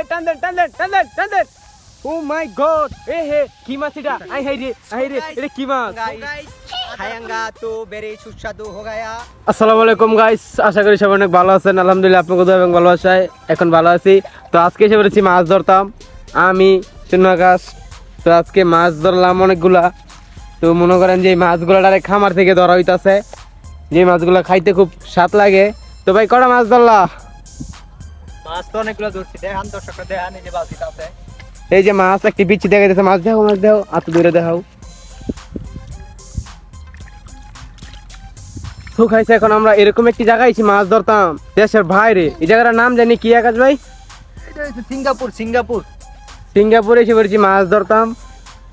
ভাই টান দেন টান দেন টান দেন টান দেন ও মাই গড এ হে কি মাছ এটা? আই হাই রে আই রে এটা কি মাছ? খায়াঙ্গা তো বেরে সুস্বাদু হো গায়া। আসসালামু আলাইকুম গাইস আশা করি সবাই অনেক ভালো আছেন। আলহামদুলিল্লাহ আপনার কোথাও এবং ভালোবাসায় এখন ভালো আছি। তো আজকে এসে পড়েছি মাছ ধরতাম। আমি শূন্য আকাশ তো আজকে মাছ ধরলাম অনেকগুলা। তো মনে করেন যে মাছগুলা ডাইরেক্ট খামার থেকে ধরা হইতাছে। যে মাছগুলা খাইতে খুব স্বাদ লাগে। তো ভাই কটা মাছ ধরলা? মাছ তো অনেকগুলো ধরছি দেখান দর্শকরা দেখান এই যে বালতিটা আছে এই যে মাছ একটি বিচ্ছি দেখা যাচ্ছে মাছ দেখাও মাছ দেখাও আত দূরে দেখাও। তো খাইছে এখন আমরা এরকম একটি জায়গায় এসে মাছ ধরতাম দেশের বাইরে। এই জায়গাটার নাম জানি কি আকাশ ভাই? এটা হচ্ছে সিঙ্গাপুর সিঙ্গাপুর। সিঙ্গাপুরে এসে পড়েছি মাছ ধরতাম।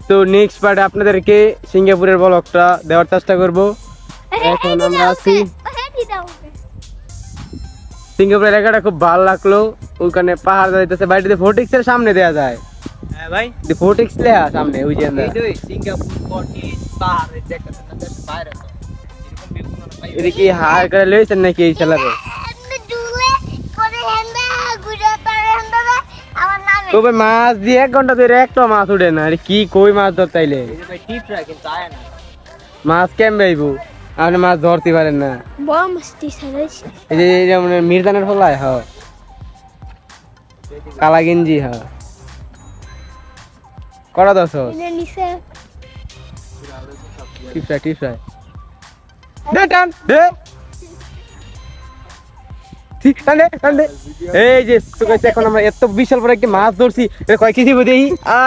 তো নেক্সট পার্টে আপনাদেরকে সিঙ্গাপুরের ব্লগটা দেওয়ার চেষ্টা করব। এখন আমরা আছি সিঙ্গাপুরের এলাকাটা খুব ভালো লাগল। ওখানে পাহাড় যাইতেছে বাড়িতে ফোর্টিক্সের সামনে দেওয়া যায়। হ্যাঁ ভাই। ফোর্টিক্স লেয়া সামনে ওই যে সিঙ্গাপুর কটিস পাহাড় দেখতেছেন বাইরে এটা কি হার করে লইছেন নাকি এই ছেলেরে তবে মাছ দিয়ে এক ঘণ্টা ধরে একটা মাছ উঠে না? আরে কি কই মাছ ধরতাইলে মাছ কেমন আইবো? আপনি মাছ ধরতে পারেন না। এই যে এই যেমন ফলায় হ। কালা গেঞ্জি হ। করা দশ টিপসায় টিপসায় দে টান দে। ঠিক, টান দে, এই যে সুকাইছে এখন আমরা এত বিশাল বড় একটি মাছ ধরছি এটা কয় কেজি বুঝি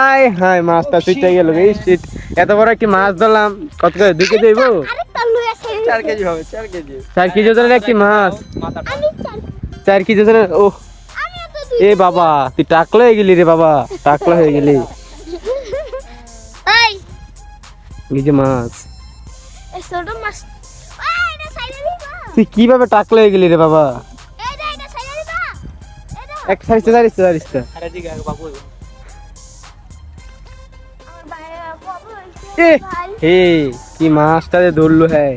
আয় হায় মাছটা ছুটে গেল এই এত বড় একটি মাছ ধরলাম। কত করে? দুই কেজি হইবো চার কেজি হবে চার কেজি। চার কেজি ওজনের একটি মাছ? মাথাটা চার কেজি। ওজনের ও এ বাবা তুই টাকলা হয়ে গেলি রে বাবা টাকলা হয়ে গেলি। এই। যে মাছ। ছোট তুই কীভাবে টাকলা হয়ে গেলি রে বাবা? এক এ হে। কি মাছটা যে ধরলো হ্যাঁ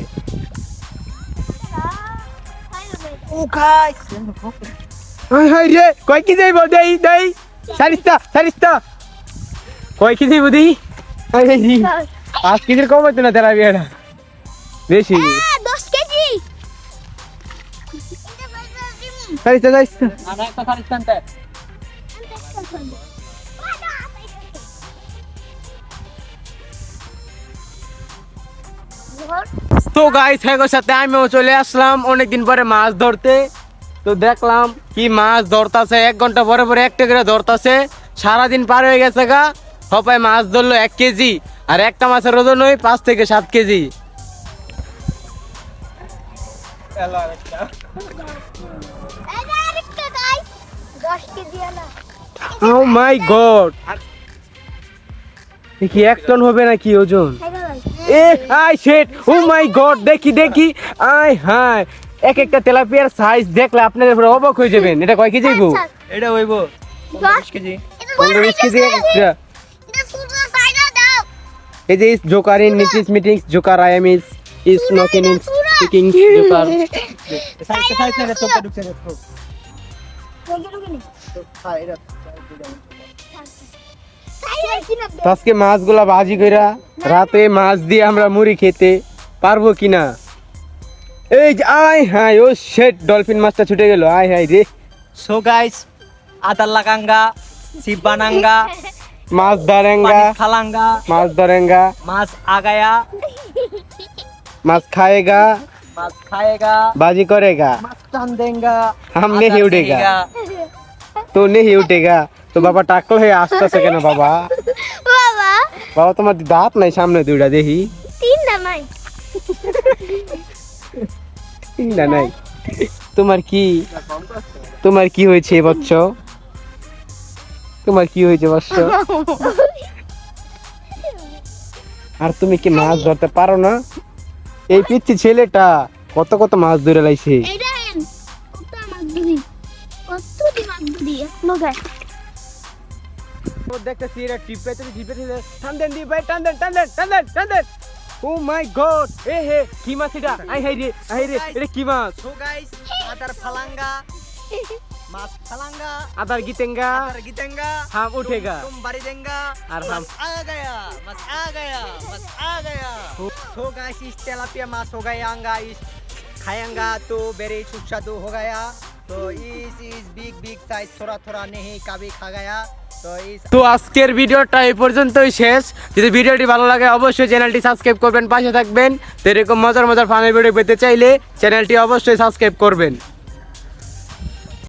কয় কি যাইব দেই দেই। সারিস্তা সারিস্তা। কয় কি যাইব দেই? পাঁচ কেজির কম হইতো না তেরা বিয়াটা। বেশি। দশ তো গাইস হ্যাগোর সাথে আমিও চলে আসলাম। অনেকদিন পরে মাছ ধরতে। তো দেখলাম কি মাছ ধরতাছে। এক ঘণ্টা পরে পরে একটা করে ধরতাছে। সারাদিন পার হয়ে গেছে গা। সবাই মাছ ধরলো এক কেজি। আর একটা মাছের ওজন ওই পাঁচ থেকে সাত কেজি। ও মাই গড কি এক টন হবে নাকি ওজন? এ আই শেট ও মাই গড দেখি দেখি। আই হাই এক একটা তেলাপিয়ার সাইজ দেখলে আপনাদের পুরো অবাক হয়ে যাবেন। এটা কয় কেজি গো এটা হইব দশ কেজি। পনেরো বিশ কেজি একটা এই যে joker in meetings meetings joker I am is is knocking in speaking joker না ঢুকছে আজকে মাছগুলা ভাজি কইরা রাতে মাছ দিয়ে আমরা মুড়ি খেতে পারব কি না এই যে আয় হায় ও শেট ডলফিন মাছটা ছুটে গেল। আয় হায় রে। সো গাইস আদার লাগাঙ্গা শিববানাঙ্গা মাছ ধরেঙ্গা খালাঙ্গা মাছ ধরেঙ্গা মাছ আগায়া মাছ খায়েগা মাছ খায়েগা বাজি করেগা। মাছ টান দেঙ্গা হাম নেহি উঠেগা। তো নেহি উঠেগা। তো বাবা টাকল হয়ে আসতেছে কেন বাবা? বাবা তোমার দাঁত নাই সামনে দুইটা দেখি। তিনটা নাই। না নাই। তোমার কি তোমার কি হয়েছে বৎস তোমার কি হয়েছে বৎস আর তুমি কি মাছ ধরতে পারো না? এই পিচ্ছি ছেলেটা কত কত মাছ ধরে লাইছে। কত মাছ ধরি কত মাছ ধরি এখনো গায় দেখতেছি এরা টিপে টিপে টান দেন দি ভাই টান দেন টান দেন টান দেন টান দেন ও মাই গড এ হে কি মাছ এটা আই হাই রে আই রে এটা কি মাছ সো গাইস আদার ফালাঙ্গা मास फलांगा আদার গিতেঙ্গা अदर गितेंगा हम उठेगा। तुम बारी देंगा और हम- मस आ गया मस आ गया मस आ गया सो गाइस इस तेलापिया मास हो गया गाइस खाएंगा तो वेरी सुस्वादु हो गया तो इस इस बिग बिग साइज थोड़ा थोड़ा नहीं कभी खा गया तो इस তো আজকের ভিডিওটা এই পর্যন্তই শেষ। যদি ভিডিওটি ভালো লাগে, অবশ্যই চ্যানেলটি সাবস্ক্রাইব করবেন, পাশে থাকবেন। তো এরকম মজার মজার ফানের ভিডিও পেতে চাইলে চ্যানেলটি অবশ্যই সাবস্ক্রাইব করবেন।